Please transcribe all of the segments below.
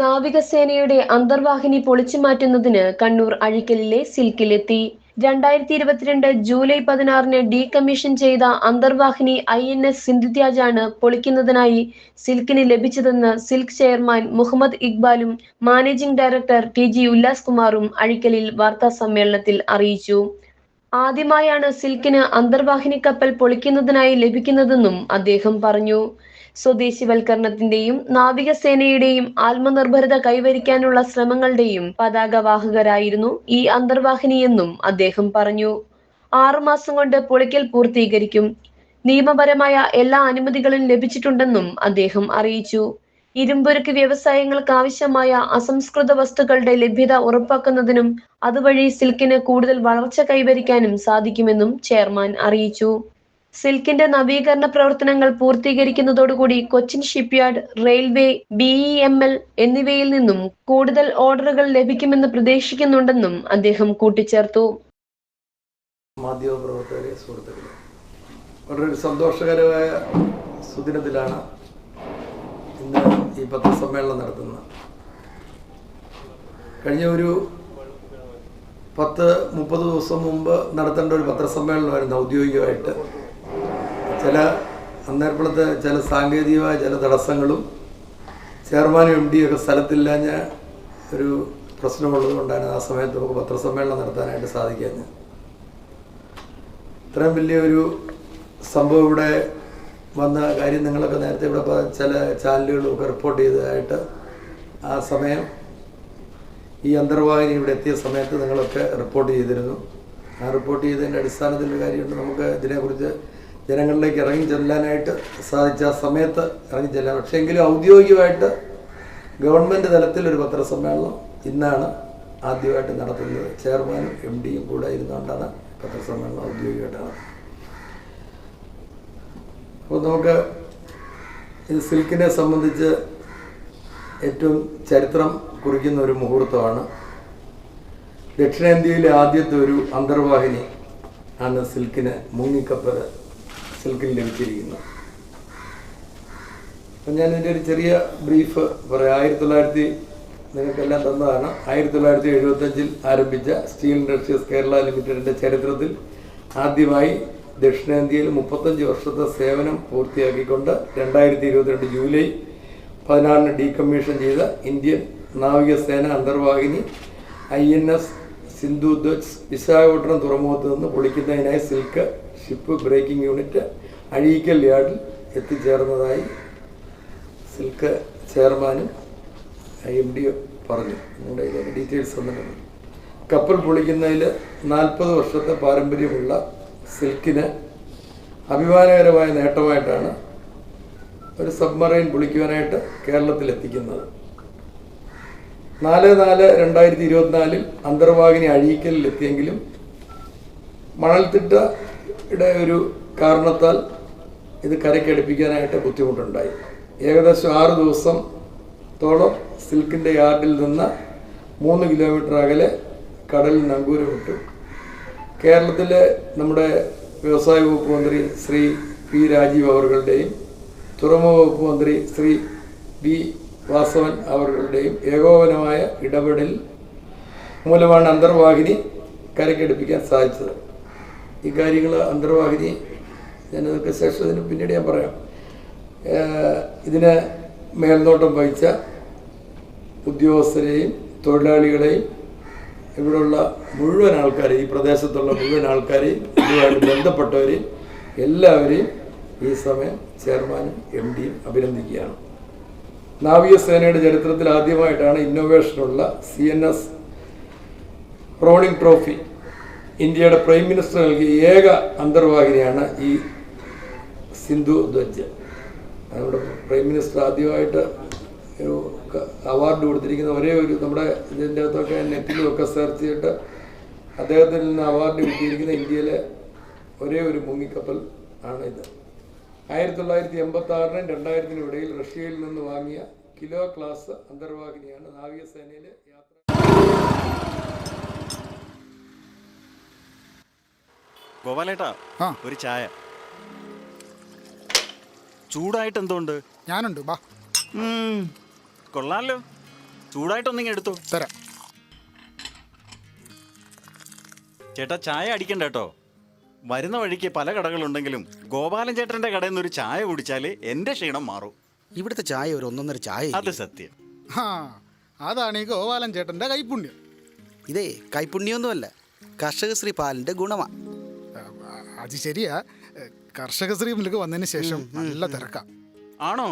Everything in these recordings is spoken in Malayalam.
നാവികസേനയുടെ അന്തർവാഹിനി പൊളിച്ചു മാറ്റുന്നതിന് കണ്ണൂർ അഴിക്കലിലെ സിൽക്കിലെത്തി. രണ്ടായിരത്തി ഇരുപത്തിരണ്ട് ജൂലൈ പതിനാറിന് ഡീകമ്മീഷൻ ചെയ്ത അന്തർവാഹിനി ഐ എൻ എസ് സിന്ധുത്യാജാണ് പൊളിക്കുന്നതിനായി സിൽക്കിന് ലഭിച്ചതെന്ന് SILK chairman Muhammad ഇക്ബാലും managing director T G Ullas കുമാറും അഴിക്കലിൽ വാർത്താ സമ്മേളനത്തിൽ അറിയിച്ചു. ആദ്യമായാണ് സിൽക്കിന് അന്തർവാഹിനി കപ്പൽ പൊളിക്കുന്നതിനായി ലഭിക്കുന്നതെന്നും അദ്ദേഹം പറഞ്ഞു. സ്വദേശിവൽക്കരണത്തിന്റെയും നാവികസേനയുടെയും ആത്മനിർഭരത കൈവരിക്കാനുള്ള ശ്രമങ്ങളുടെയും പതാകവാഹകരായിരുന്നു ഈ അന്തർവാഹിനിയെന്നും അദ്ദേഹം പറഞ്ഞു. ആറുമാസം കൊണ്ട് പൊളിക്കൽ പൂർത്തീകരിക്കും. നിയമപരമായ എല്ലാ അനുമതികളും ലഭിച്ചിട്ടുണ്ടെന്നും അദ്ദേഹം അറിയിച്ചു. ഇരുമ്പുരുക്ക് വ്യവസായങ്ങൾക്ക് ആവശ്യമായ അസംസ്കൃത വസ്തുക്കളുടെ ലഭ്യത ഉറപ്പാക്കുന്നതിനും അതുവഴി സിൽക്കിന് കൂടുതൽ വളർച്ച കൈവരിക്കാനും സാധിക്കുമെന്നും ചെയർമാൻ അറിയിച്ചു. സിൽക്കിന്റെ നവീകരണ പ്രവർത്തനങ്ങൾ പൂർത്തീകരിക്കുന്നതോടുകൂടി Cochin shipyard railway B E M L എന്നിവയിൽ നിന്നും കൂടുതൽ ഓർഡറുകൾ ലഭിക്കുമെന്ന് പ്രതീക്ഷിക്കുന്നുണ്ടെന്നും അദ്ദേഹം കൂട്ടിച്ചേർത്തു. സന്തോഷകരമായ സുദിനത്തിലാണ് ഇന്ന് ഈ പത്രസമ്മേളനം നടത്തുന്നത് കഴിഞ്ഞ ഒരു പത്ത് മുപ്പത് ദിവസം മുമ്പ് നടത്തേണ്ട ഒരു പത്രസമ്മേളനമായിരുന്നു ഔദ്യോഗികമായിട്ട്. ചില അന്നേരപ്പുറത്തെ ചില സാങ്കേതികമായ ചില തടസ്സങ്ങളും ചെയർമാനും എം ഡിയൊക്കെ സ്ഥലത്തില്ലാഞ്ഞ ഒരു പ്രശ്നമുള്ളത് കൊണ്ടാണ് ആ സമയത്ത് നമുക്ക് പത്രസമ്മേളനം നടത്താനായിട്ട് സാധിക്കാഞ്ഞത്. ഇത്രയും വലിയൊരു സംഭവം ഇവിടെ വന്ന കാര്യം നിങ്ങളൊക്കെ നേരത്തെ ഇവിടെ ചില ചാനലുകളൊക്കെ റിപ്പോർട്ട് ചെയ്തതായിട്ട് ആ സമയം ഈ അന്തർവാഹിനി ഇവിടെ എത്തിയ സമയത്ത് നിങ്ങളൊക്കെ റിപ്പോർട്ട് ചെയ്തിരുന്നു. ആ റിപ്പോർട്ട് ചെയ്തതിന്റെ അടിസ്ഥാനത്തിൽ ഒരു കാര്യമുണ്ട്. നമുക്ക് ഇതിനെക്കുറിച്ച് ജനങ്ങളിലേക്ക് ഇറങ്ങി ചെല്ലാനായിട്ട് സാധിച്ച ആ സമയത്ത് ഇറങ്ങി ചെല്ലാം പക്ഷേ എങ്കിലും ഔദ്യോഗികമായിട്ട് ഗവൺമെന്റ് തലത്തിൽ ഒരു പത്രസമ്മേളനം ഇന്നാണ് ആദ്യമായിട്ട് നടത്തുന്നത്. ചെയർമാനും എം ഡിയും കൂടെ ഇരുന്നുകൊണ്ടാണ് പത്രസമ്മേളനം ഔദ്യോഗികമായിട്ട് നടത്തുന്നത്. അപ്പോൾ നമുക്ക് ഇത് സിൽക്കിനെ സംബന്ധിച്ച് ഏറ്റവും ചരിത്രം കുറിക്കുന്ന ഒരു മുഹൂർത്തമാണ്. ദക്ഷിണേന്ത്യയിലെ ആദ്യത്തെ ഒരു അന്തർവാഹിനി ആണ് സിൽക്കിന് മുങ്ങിക്കപ്പൽ സിൽക്കിന് ലഭിച്ചിരിക്കുന്നത്. അപ്പം ഞാൻ ഇതിന്റെ ഒരു ചെറിയ ബ്രീഫ് പറയാം. ആയിരത്തി തൊള്ളായിരത്തി നിങ്ങൾക്കെല്ലാം തന്നതാണ്. ആയിരത്തി തൊള്ളായിരത്തി എഴുപത്തഞ്ചിൽ ആരംഭിച്ച സ്റ്റീൽ ഇൻഡസ്ട്രീസ് കേരള ലിമിറ്റഡിന്റെ ചരിത്രത്തിൽ ആദ്യമായി ദക്ഷിണേന്ത്യയിൽ മുപ്പത്തഞ്ച് വർഷത്തെ സേവനം പൂർത്തിയാക്കിക്കൊണ്ട് രണ്ടായിരത്തി ഇരുപത്തിരണ്ട് ജൂലൈ പതിനാറിന് ഡീകമ്മീഷൻ ചെയ്ത ഇന്ത്യൻ നാവികസേന അന്തർവാഹിനി I N S Sindhu Dhvaj Visakhapatnam തുറമുഖത്ത് നിന്ന് പൊളിക്കുന്നതിനായി SILK ship breaking unit Azhikkal യാർഡിൽ എത്തിച്ചേർന്നതായി സിൽക്ക് ചെയർമാനും എം ഡി പറഞ്ഞു. നിങ്ങളുടെ ഡീറ്റെയിൽസ് ഒന്നും കപ്പൽ പൊളിക്കുന്നതിൽ നാൽപ്പത് വർഷത്തെ പാരമ്പര്യമുള്ള സിൽക്കിന് അഭിമാനകരമായ നേട്ടമായിട്ടാണ് ഒരു സബ്മറൈൻ പൊളിക്കുവാനായിട്ട് കേരളത്തിൽ എത്തിക്കുന്നത് നാല് നാല് രണ്ടായിരത്തി ഇരുപത്തിനാലിൽ അന്തർവാഹിനി അഴീക്കലിൽ എത്തിയെങ്കിലും മണൽത്തിട്ടയുടെ ഒരു കാരണത്താൽ ഇത് കരയ്ക്കടുപ്പിക്കാനായിട്ട് ബുദ്ധിമുട്ടുണ്ടായി. ഏകദേശം ആറ് ദിവസം തോളം സിൽക്കിന്റെ യാർഡിൽ നിന്ന് മൂന്ന് കിലോമീറ്റർ അകലെ കടലിൽ നങ്കൂരമിട്ടു. കേരളത്തിലെ നമ്മുടെ വ്യവസായ വകുപ്പ് മന്ത്രി ശ്രീ പി രാജീവ് അവരുടെയും തുറമുഖ വകുപ്പ് മന്ത്രി ശ്രീ വി വാസവൻ അവരുടെയും ഏകോപനമായ ഇടപെടൽ മൂലമാണ് അന്തർവാഹിനി കരക്കെടുപ്പിക്കാൻ സാധിച്ചത്. ഈ കാര്യങ്ങൾ അന്തർവാഹിനി ഞാനതൊക്കെ ശേഷത്തിന് പിന്നീട് ഞാൻ പറയാം. ഇതിന് മേൽനോട്ടം വഹിച്ച ഉദ്യോഗസ്ഥരെയും തൊഴിലാളികളെയും ഇവിടെയുള്ള മുഴുവൻ ആൾക്കാരെയും ഈ പ്രദേശത്തുള്ള മുഴുവൻ ആൾക്കാരെയും ഇതുമായിട്ട് ബന്ധപ്പെട്ടവരെയും എല്ലാവരെയും ഈ സമയം ചെയർമാനും എം ഡിയും അഭിനന്ദിക്കുകയാണ് നാവികസേനയുടെ ചരിത്രത്തിൽ ആദ്യമായിട്ടാണ് ഇന്നോവേഷനുള്ള C N S rolling trophy ഇന്ത്യയുടെ പ്രൈം മിനിസ്റ്റർ നൽകിയ ഏക അന്തർവാഹിനിയാണ് ഈ സിന്ധു ധ്വജ്. നമ്മുടെ പ്രൈം മിനിസ്റ്റർ ആദ്യമായിട്ട് ഒരു അവാർഡ് കൊടുത്തിരിക്കുന്ന ഒരേ ഒരു നമ്മുടെ ഇതിന്റെ അകത്തൊക്കെ നെറ്റിലും ഒക്കെ സെർച്ച് ചെയ്തിട്ട് അദ്ദേഹത്തിൽ നിന്ന് അവാർഡ് കിട്ടിയിരിക്കുന്ന ഇന്ത്യയിലെ ഒരേ ഒരു മുങ്ങിക്കപ്പൽ ആണ് ഇത്. ആയിരത്തി തൊള്ളായിരത്തി എൺപത്തി ആറിനും രണ്ടായിരത്തിനും ഇടയിൽ റഷ്യയിൽ നിന്ന് വാങ്ങിയ കിലോ ക്ലാസ് അന്തർവാഹിനിയാണ് നാവികസേനയിലെ യാത്ര. ഗോപാലേട്ടാ ഒരു ചായ. ചൂടായിട്ട് എന്തുകൊണ്ട് ഞാനുണ്ട് ബാ. ഉം, കൊള്ളാലോ എടുത്തു. തരാം. ചേട്ടാ ചായ അടിക്കണ്ട കേട്ടോ. വരുന്ന വഴിക്ക് പല കടകളുണ്ടെങ്കിലും ഗോപാലൻ ചേട്ടന്റെ കടയിൽ നിന്ന് ഒരു ചായ കുടിച്ചാൽ എന്റെ ക്ഷീണം മാറും. ഇവിടുത്തെ ചായ ഒരു ഒന്നൊന്നര ചായ അത് സത്യം. ആ അതാണ് ഈ ഗോപാലൻ ചേട്ടന്റെ കൈപ്പുണ്യം ഇതേ കൈപ്പുണ്യൊന്നുമല്ല കർഷകശ്രീ പാലിന്റെ ഗുണമാ. അത് ശരിയാ. കർഷകശ്രീ മിൽക്ക് വന്നതിന് ശേഷം നല്ല തിരക്കാം. ആണോ?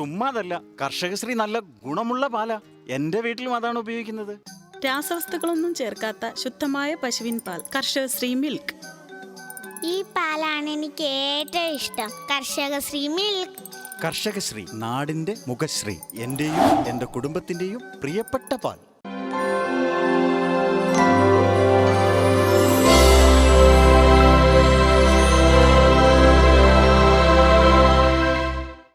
ചുമ്മാതല്ല കർഷകശ്രീ നല്ല ഗുണമുള്ള പാലാ. എന്റെ വീട്ടിലും അതാണ് ഉപയോഗിക്കുന്നത്. രാസവസ്തുക്കളൊന്നും ചേർക്കാത്ത ശുദ്ധമായ പശുവിൻ പാൽ കർഷകശ്രീ മിൽക്ക് ഈ പാലാണ് എനിക്ക് ഏറ്റവും ഇഷ്ടം. കർഷകശ്രീ മിൽക്ക് കർഷകശ്രീ നാടിന്റെ മുഖശ്രീ എന്റെയും എന്റെ കുടുംബത്തിന്റെയും പ്രിയപ്പെട്ട പാൽ.